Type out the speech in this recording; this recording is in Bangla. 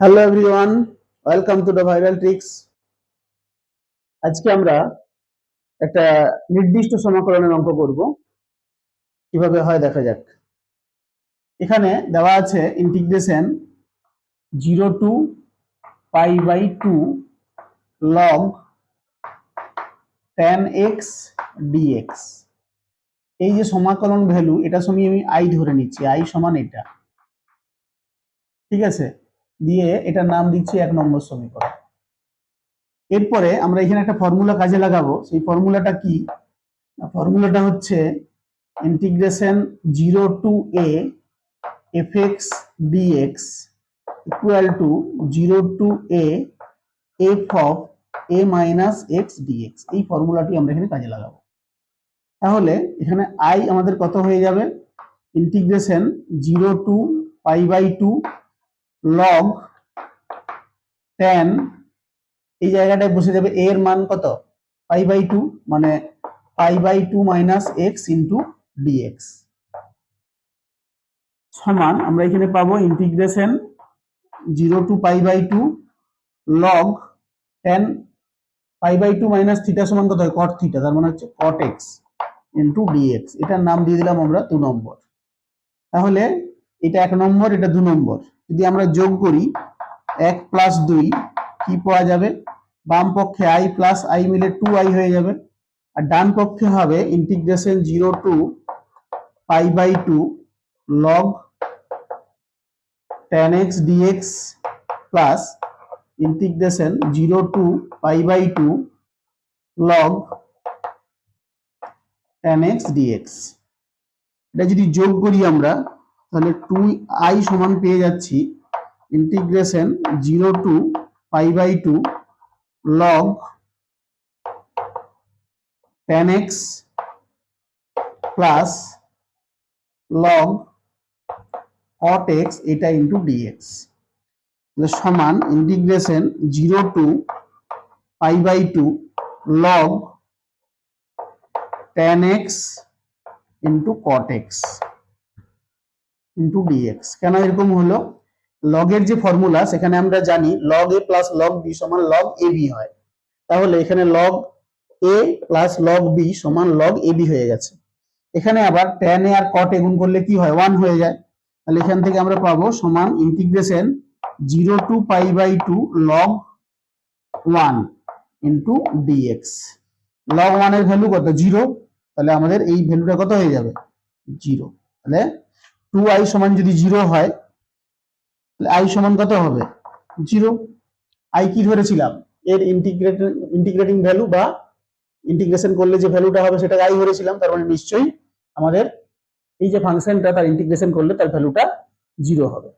Hello everyone welcome to the viral tricks আজকে আমরা একটা নির্দিষ্ট সমাকলনের অঙ্ক করব। কীভাবে হয় দেখা যাক। এখানে দেওয়া আছে integration zero to pi by two log ten x d x এই যে সমাকলন ভ্যালু এটা সময় আমি আই ধরে নিচ্ছি আই সমান এটা। ঠিক আছে? দিয়ে এটার নাম দিচ্ছি এক নম্বর সমীকরণ। এরপরে আমরা এখানে একটা ফর্মুলা কাজে লাগাবো। সেই ফর্মুলাটা কি? ফর্মুলাটা হচ্ছে integration zero to a f x d x equal to zero to a f of a minus x d x এই ফর্মুলাটি আমরা এখানে কাজে লাগাবো। তাহলে এখানে আই আমাদের কত হয়ে যাবে? Integration zero to pi by two log ten এই জায়গাটায় বসে যাবে এর মান কত? পাই বাই টু মানে pi by two minus x into d x সমান আমরা এখানে পাবো integration zero to pi by two log ten pi by two minus theta সমান কত হয়? কট থিটা তার মানে হচ্ছে কট এক্স ইন্টু ডিএক্স এটার নাম দিয়ে দিলাম আমরা দু নম্বর। তাহলে এটা এক নম্বর, এটা দু নম্বর। যদি আমরা যোগ করি, এক প্লাস দুই, কি পাওয়া যাবে? বাম পক্ষে আই প্লাস আই মিলে টু আই হয়ে যাবে। আর ডান পক্ষে হবে integration zero to pi by two log ten x d x plus integration zero to pi by two log ten x d x এটা যদি যোগ করি আমরা তাহলে টু আই সমান পেয়ে যাচ্ছি integration zero to pi by two log ten x plus log cot x এটা ইন্টু ডিএক্স সমান integration zero to pi by two log ten x into cot x into d x কেন এরকম হলো? লগের যে ফর্মুলা সেখানে আমরা জানি log a plus log b সমান লগ এ বি হয়। তাহলে এখানে log a plus log b সমান লগ এ বি হয়ে গেছে। এখানে আবার ট্যান এ আর কট এ গুণ করলে কি হয়? ওয়ান হয়ে যায়। তাহলে এখান থেকে আমরা পাবো সমান integration zero to pi by two log one into d x log ওয়ানের ভ্যালু কত? জিরো তাহলে আমাদের এই ভ্যালুটা কত হয়ে যাবে? জিরো তাহলে টু আই সমান যদি জিরো হয়, তাহলে আই সমান কত হবে? জিরো আই কি ধরেছিলাম? এর ইন্টিগ্রেট ইন্টিগ্রেটিং ভ্যালু বা ইন্টিগ্রেশন করলে যে ভ্যালুটা হবে সেটা আই ধরেছিলাম, তার মানে নিশ্চয়ই আমাদের এই যে ফাংশনটা তার ইন্টিগ্রেশন করলে তার ভ্যালুটা জিরো হবে।